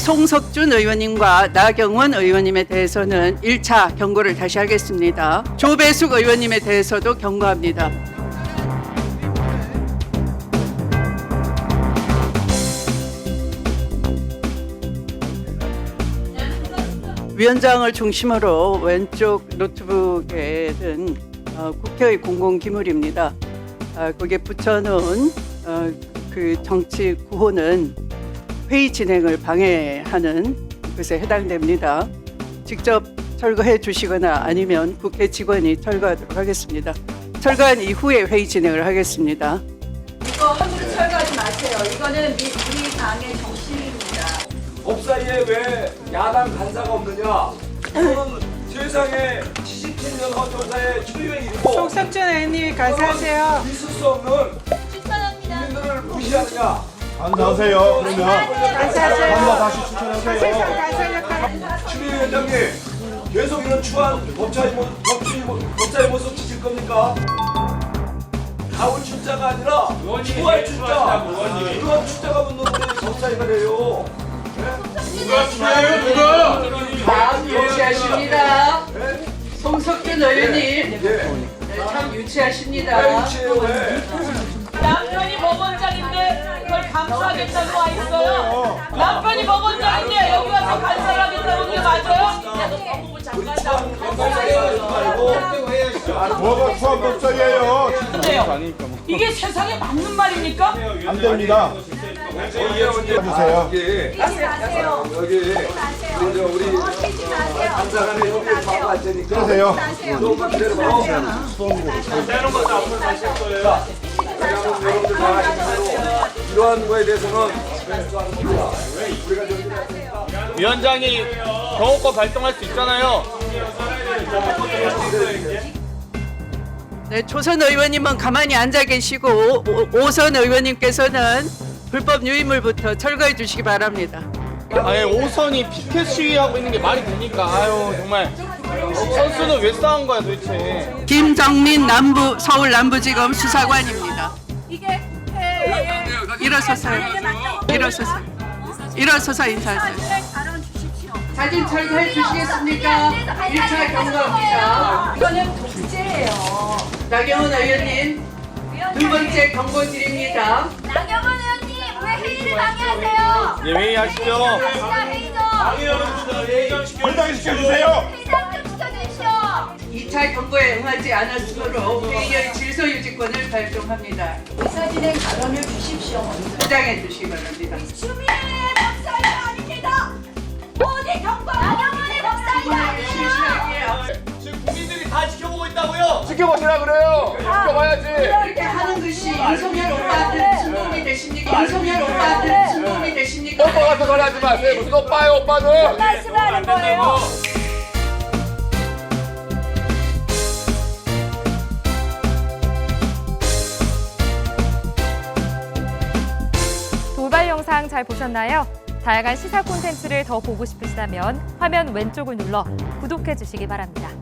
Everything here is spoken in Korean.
송석준 의원님과 나경원 의원님에 대해서는 1차 경고를 다시 하겠습니다. 조배숙 의원님에 대해서도 경고합니다. 위원장을 중심으로 왼쪽 노트북에 든 어, 국회의 공공기물입니다. 아, 거기에 붙여놓은 어, 그 정치 구호는 회의 진행을 방해하는 것에 해당됩니다. 직접 철거해 주시거나 아니면 국회 직원이 철거하도록 하겠습니다. 철거한 이후에 회의 진행을 하겠습니다. 이거 함부로 철거하지 마세요. 이거는 미, 우리 당의 정신입니다. 법사위에 왜 야당 간사가 없느냐? 이거는 세상에 77년 헌정사의 초유의 일이고 송석준 의원님이 가세하세요. 있을 수 없는 국민들을 무시하느냐? 안녕하세요. 그러면. 한번 다시 추천하세요. 역할. 추미위원장님 계속 이런 추한 법주의 모- 법사위 모습 지킬 겁니까? 가올 출자가 아니라 추할 출자 그런 출자가 붙는 데 법사위가 돼요 참 유치하십니다. 송석준 의원님 예. 네, 참 유치하십니다. 왜 유치해요 감수하겠다고 와 있어요. 남편이 법원장인데 여기 와서 감사를 하겠다고 하는 게 맞아요? 법무부 장관 추한 법사위 하지 말고 뭐가 수학 법사예요? 나쁜데요. 이게 세상에 맞는 말입니까? 안 됩니다. 언제 해주세요. 여기 여기 우리 저 우리 간사간에 여기 하고 할 테니까 하세요. 조금만 기다려봐. 자, 여러분들 다 이러한 거에 대해서는 위원장이 경호권 발동할 수 있잖아요. 네, 초선 의원님은 가만히 앉아 계시고 오- 오선 의원님께서는 불법 유인물부터 철거해 주시기 바랍니다. 아니 오선이 피켓 시위하고 있는 게 말이 됩니까? 아유 정말 선수는 왜 싸운 거야 도대체? 김정민 남부 서울 남부지검 수사관입니다. 이게 일어서세요. 일어서세요. 일어서서 인사하세요. 사진 철거해 주시겠습니까? 1차 경고합니다. 이거는 독재예요. 나경원 의원님 두 번째 경고 드립니다. 나경원 의원님 왜 회의를 방해하세요? 네 회의하시죠. 갑시다 회의 좀 권장 시켜주세요. 2차 경고에 응하지 않았으므로 회의의 질서 유지권을 발동합니다. 의사 진행 발언을 주십시오. 포장해 주시기 바랍니다. 주민의 법사위가 아닙니다 어디 경고 나경원의 법사위가 아니에요 실시할게요. 지금 국민들이 다 지켜보고 있다고요? 지켜보시라 그래요. 지켜봐야지. 이렇게 하는 것이 윤석열 오빠한테 진동이 되십니까? 윤석열 오빠한테 진동이 되십니까? 오빠 같은 걸 하지 마세요. 무슨 오빠예요 오빠는? 말씀하는 거예요 영상 잘 보셨나요? 다양한 시사 콘텐츠를 더 보고 싶으시다면 화면 왼쪽을 눌러 구독해 주시기 바랍니다.